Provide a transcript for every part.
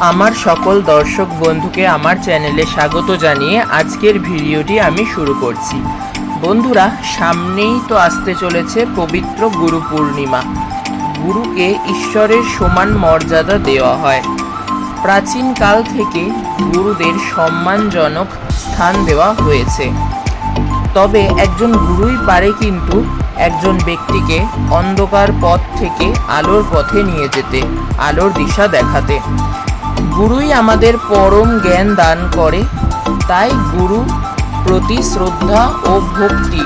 আমার সকল দর্শক বন্ধুকে আমার চ্যানেলে স্বাগত জানিয়ে আজকের ভিডিওটি আমি শুরু করছি। বন্ধুরা, সামনেই তো আসতে চলেছে পবিত্র গুরু পূর্ণিমা। গুরুকে ঈশ্বরের সমান মর্যাদা দেওয়া হয়। প্রাচীনকাল থেকে গুরুদের সম্মানজনক স্থান দেওয়া হয়েছে। তবে একজন গুরুই পারে কিন্তু একজন ব্যক্তিকে অন্ধকার পথ থেকে আলোর পথে নিয়ে যেতে, আলোর দিশা দেখাতে। গুরুই আমাদের পরম জ্ঞান দান করে, তাই গুরু প্রতি শ্রদ্ধা ও ভক্তি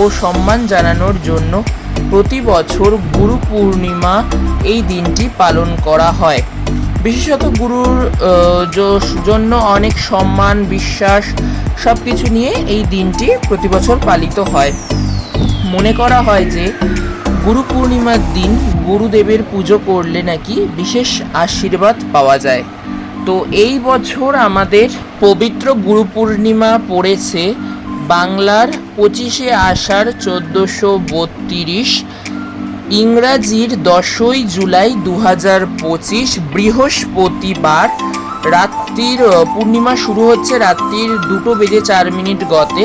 ও সম্মান জানানোর জন্য প্রতি বছর গুরু পূর্ণিমা এই দিনটি পালন করা হয়। বিশেষত গুরুর জন্য অনেক সম্মান, বিশ্বাস সব কিছু নিয়ে এই দিনটি প্রতি বছর পালিত হয়। মনে করা হয় যে গুরু পূর্ণিমার দিন গুরুদেবের পুজো করলে নাকি বিশেষ আশীর্বাদ পাওয়া যায়। তো এই বছর আমাদের পবিত্র গুরু পূর্ণিমা পড়েছে বাংলার পঁচিশে আষাঢ় চোদ্দোশো বত্রিশ, ইংরাজির দশই জুলাই দু হাজার পঁচিশ, বৃহস্পতিবার রাত্রির পূর্ণিমা শুরু হচ্ছে রাত্রির দুটো বেজে চার মিনিট গতে।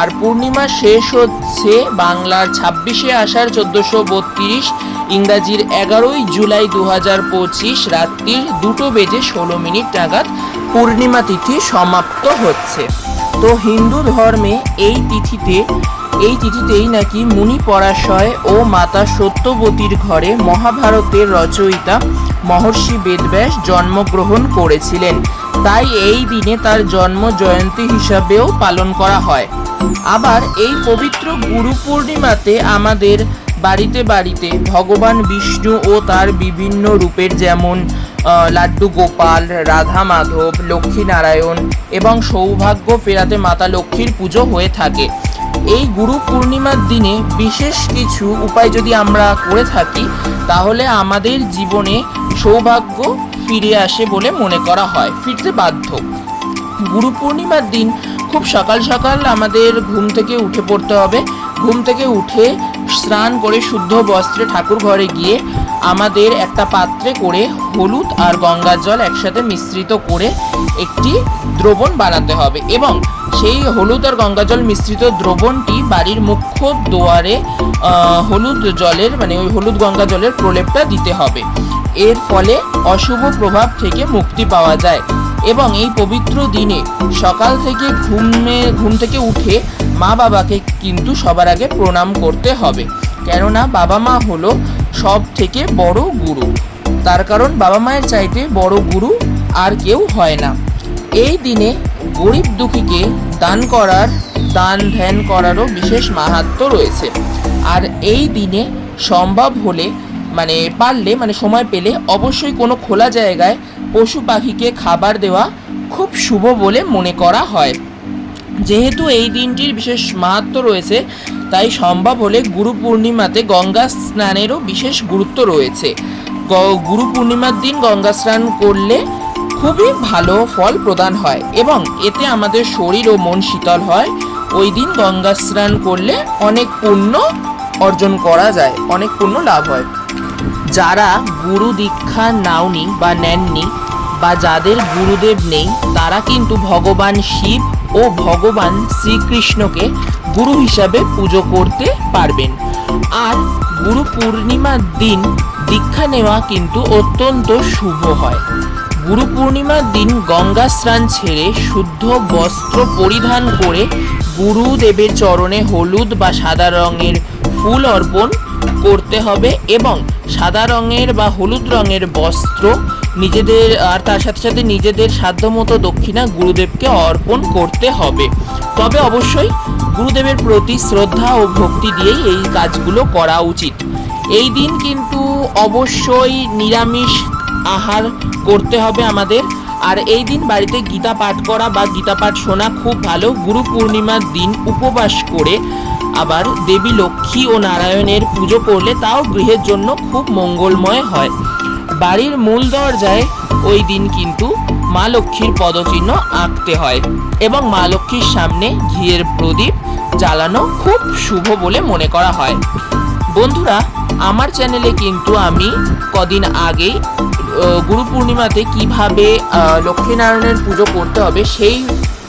আর পূর্ণিমা শেষ হচ্ছে বাংলার ছাব্বিশে আষাঢ় চোদ্দোশো বত্রিশ ইংরাজির এগারোই জুলাই দু হাজার পঁচিশ রাত্রির দুটো বেজে ষোলো মিনিট নাগাদ পূর্ণিমা তিথি সমাপ্ত হচ্ছে। তো হিন্দু ধর্মে এই তিথিতে, এই তিথিতেই নাকি মুনি পরাশয় ও মাতা সত্যবতীর ঘরে মহাভারতের রচয়িতা মহর্ষি বেদব্যাস জন্মগ্রহণ করেছিলেন। তাই এই দিনে তার জন্ম জয়ন্তী হিসাবেও পালন করা হয়। আবার এই পবিত্র গুরু পূর্ণিমাতে আমাদের বাড়িতে বাড়িতে ভগবান বিষ্ণু ও তার বিভিন্ন রূপের যেমন লাড্ডু গোপাল, রাধা মাধব, লক্ষ্মী নারায়ণ এবং সৌভাগ্য ফেরাতে মাতা লক্ষ্মীর পুজো হয়ে থাকে। এই গুরু পূর্ণিমার দিনে বিশেষ কিছু উপায় যদি আমরা করে থাকি, তাহলে আমাদের জীবনে সৌভাগ্য ফিরে আসে বলে মনে করা হয়, ফিরতে বাধ্য। গুরু পূর্ণিমার দিন খুব সকাল সকাল আমাদের ঘুম থেকে উঠে পড়তে হবে। ঘুম থেকে উঠে স্নান করে শুদ্ধ বস্ত্রে ঠাকুর ঘরে গিয়ে আমাদের একটা পাত্রে করে হলুদ আর গঙ্গার জল একসাথে মিশ্রিত করে একটি দ্রবণ বানাতে হবে এবং সেই হলুদ আর গঙ্গা জল মিশ্রিত দ্রবণটি বাড়ির মুখ্য দুয়ারে হলুদ জলের মানে ওই হলুদ গঙ্গা জলের প্রলেপটা দিতে হবে। এর ফলে অশুভ প্রভাব থেকে মুক্তি পাওয়া যায়। এবং এই পবিত্র দিনে সকাল থেকে ঘুমে, ঘুম থেকে উঠে মা বাবাকে কিন্তু সবার আগে প্রণাম করতে হবে। কেননা বাবা মা হলো সব থেকে বড় গুরু। তার কারণ বাবা মায়ের চাইতে বড় গুরু আর কেউ হয় না। এই দিনে গরিব দুঃখীকে দান করার, দান ধ্যান করারও বিশেষ মাহাত্ম্য রয়েছে। আর এই দিনে সম্ভব হলে মানে পারলে মানে সময় পেলে অবশ্যই কোনো খোলা জায়গায় পশু পাখিকে খাবার দেওয়া খুব শুভ বলে মনে করা হয়। যেহেতু এই দিনটির বিশেষ মাহাত্ম্য রয়েছে, তাই সম্ভব হলে গুরু পূর্ণিমাতে গঙ্গা স্নানেরও বিশেষ গুরুত্ব রয়েছে। গুরু পূর্ণিমার দিন গঙ্গা স্নান করলে খুবই ভালো ফল প্রদান হয় এবং এতে আমাদের শরীর ও মন শীতল হয়। ওই দিন গঙ্গা স্নান করলে অনেক পুণ্য অর্জন করা যায়, অনেক পুণ্য লাভ হয়। যারা গুরু দীক্ষা নাওনি বা নেননি বা যাদের গুরুদেব নেই, তারা কিন্তু ভগবান শিব ও ভগবান শ্রীকৃষ্ণকে গুরু হিসাবে পুজো করতে পারবেন। আর গুরু পূর্ণিমার দিন দীক্ষা নেওয়া কিন্তু অত্যন্ত শুভ হয়। গুরু পূর্ণিমার দিন গঙ্গা স্নান ছেড়ে শুদ্ধ বস্ত্র পরিধান করে গুরুদেবের চরণে হলুদ বা সাদা রঙের ফুল অর্পণ করতে হবে এবং সাদা রঙের বা হলুদ রঙের বস্ত্র নিজেদের, আর তার সাথে সাথে নিজেদের সাধ্যমতো দক্ষিণা গুরুদেবকে অর্পণ করতে হবে। তবে অবশ্যই গুরুদেবের প্রতি শ্রদ্ধা ও ভক্তি দিয়েই এই কাজগুলো করা উচিত। এই দিন কিন্তু অবশ্যই নিরামিষ আহার করতে হবে আমাদের। আর এই দিন বাড়িতে গীতা পাঠ করা বা গীতা পাঠ শোনা খুব ভালো। গুরু পূর্ণিমার দিন উপবাস করে আবার দেবী লক্ষ্মী ও নারায়ণের পুজো করলে তাও গৃহের জন্য খুব মঙ্গলময় হয়। বাড়ির মূল দরজায় ওই দিন কিন্তু মা লক্ষ্মীর পদচিহ্ন আঁকতে হয় এবং মা লক্ষ্মীর সামনে ঘিয়ের প্রদীপ জ্বালানো খুব শুভ বলে মনে করা হয়। বন্ধুরা, আমার চ্যানেলে কিন্তু আমি কদিন আগেই গুরু পূর্ণিমাতে কীভাবে লক্ষ্মীনারায়ণের পুজো করতে হবে সেই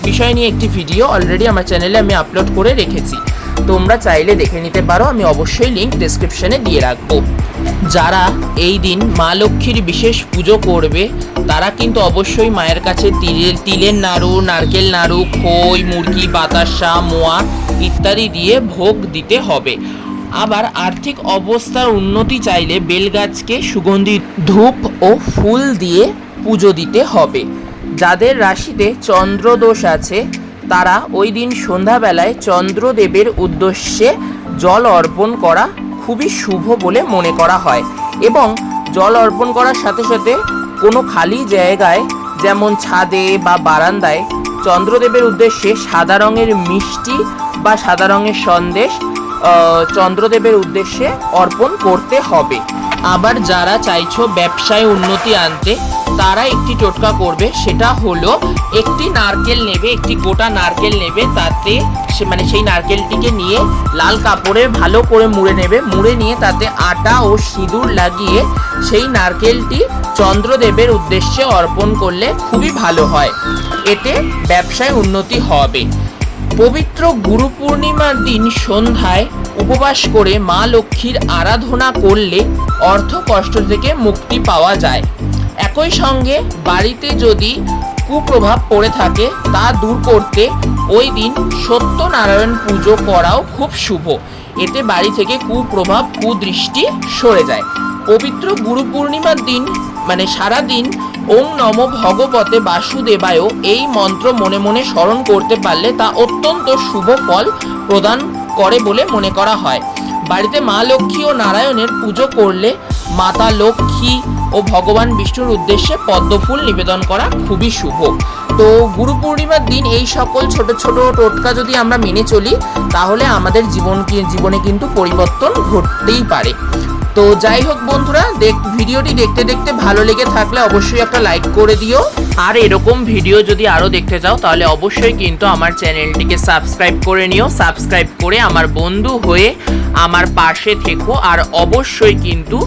বিষয় নিয়ে একটি ভিডিও অলরেডি আমার চ্যানেলে আমি আপলোড করে রেখেছি। তোমরা চাইলে দেখে নিতে পারো, আমি অবশ্যই লিংক ডেসক্রিপশনে দিয়ে রাখব। যারা এই দিন মা লক্ষ্মীর বিশেষ পুজো করবে, তারা কিন্তু অবশ্যই মায়ের কাছে তিলের তিলের নাড়ু, নারকেল নাড়ু, খই, মুরগি, বাতাসা, মোয়া ইত্যাদি দিয়ে ভোগ দিতে হবে। আবার আর্থিক অবস্থার উন্নতি চাইলে বেলগাছকে সুগন্ধি, ধূপ ও ফুল দিয়ে পুজো দিতে হবে। যাদের রাশিতে চন্দ্রদোষ আছে তারা ওই দিন সন্ধ্যাবেলায় চন্দ্রদেবের উদ্দেশ্যে জল অর্পণ করা খুবই শুভ বলে মনে করা হয় এবং জল অর্পণ করার সাথে সাথে কোনো খালি জায়গায়, যেমন ছাদে বা বারান্দায়, চন্দ্রদেবের উদ্দেশ্যে সাদা রঙের মিষ্টি বা সাদা রঙের সন্দেশ চন্দ্রদেবের উদ্দেশ্যে অর্পণ করতে হবে। আবার যারা চাইছো ব্যবসায় উন্নতি আনতে তারা একটি টোটকা করবে, সেটা হলো একটি নারকেল নেবে, একটি গোটা নারকেল নেবে, তাতে সে মানে সেই নারকেলটিকে নিয়ে লাল কাপড়ে ভালো করে মুড়ে নেবে, মুড়ে নিয়ে তাতে আটা ও সিঁদুর লাগিয়ে সেই নারকেলটি চন্দ্রদেবের উদ্দেশ্যে অর্পণ করলে খুবই ভালো হয়। এতে ব্যবসায় উন্নতি হবে। পবিত্র গুরু পূর্ণিমার দিন সন্ধ্যায় উপবাস করে মা লক্ষ্মীর আরাধনা করলে অর্থ কষ্ট থেকে মুক্তি পাওয়া যায়। একই সঙ্গে বাড়িতে যদি কুপ্রভাব পড়ে থাকে, তা দূর করতে ওই দিন সত্যনারায়ণ পুজো করাও খুব শুভ। এতে বাড়ি থেকে কুপ্রভাব, কুদৃষ্টি সরে যায়। পবিত্র গুরু পূর্ণিমার দিন মানে সারা দিন ওম নম ভগবতে বাসুদেবায় এই মন্ত্র মনে মনে স্মরণ করতে পারলে তা অত্যন্ত শুভ ফল প্রদান করে বলে মনে করা হয়। বাড়িতে মা লক্ষ্মী ও নারায়ণের পুজো করলে মাতা লক্ষ্মী ও ভগবান বিষ্ণুর উদ্দেশ্যে পদ্মফুল নিবেদন করা খুবই শুভ। তো গুরু পূর্ণিমার দিন এই সকল ছোট ছোট টোটকা যদি আমরা মেনে চলি, তাহলে আমাদের জীবন জীবনে কিন্তু পরিবর্তন ঘটতেই পারে। তো যাই হোক বন্ধুরা, দেখ, ভিডিওটি দেখতে দেখতে ভালো লেগে থাকলে অবশ্যই একটা লাইক করে দিও। আর এরকম ভিডিও যদি আরও দেখতে চাও, তাহলে অবশ্যই কিন্তু আমার চ্যানেলটিকে সাবস্ক্রাইব করে নিও। সাবস্ক্রাইব করে আমার বন্ধু হয়ে আমার পাশে থেকো। আর অবশ্যই কিন্তু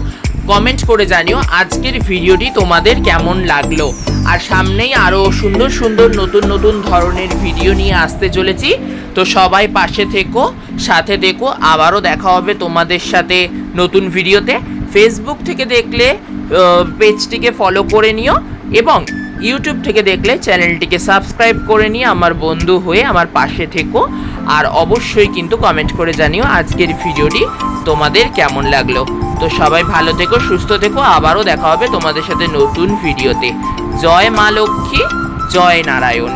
কমেন্ট করে জানিও আজকের ভিডিওটি তোমাদের কেমন লাগল। আর সামনেই আরও সুন্দর সুন্দর নতুন নতুন ধরনের ভিডিও নিয়ে আসতে চলেছি। তো সবাই পাশে থেকো, সাথে দেখো, আবারও দেখা হবে তোমাদের সাথে নতুন ভিডিওতে। ফেসবুক থেকে দেখলে পেজটিকে ফলো করে নিও এবং ইউটিউব থেকে দেখলে চ্যানেলটিকে সাবস্ক্রাইব করে নিয়ে আমার বন্ধু হয়ে আমার পাশে থেকো। আর অবশ্যই কিন্তু কমেন্ট করে জানিও আজকের ভিডিওটি তোমাদের কেমন লাগল। তো সবাই ভালো থেকো, সুস্থ থেকো, আবারও দেখা হবে তোমাদের সাথে নতুন ভিডিওতে। জয় মা লক্ষ্মী, জয় নারায়ণ।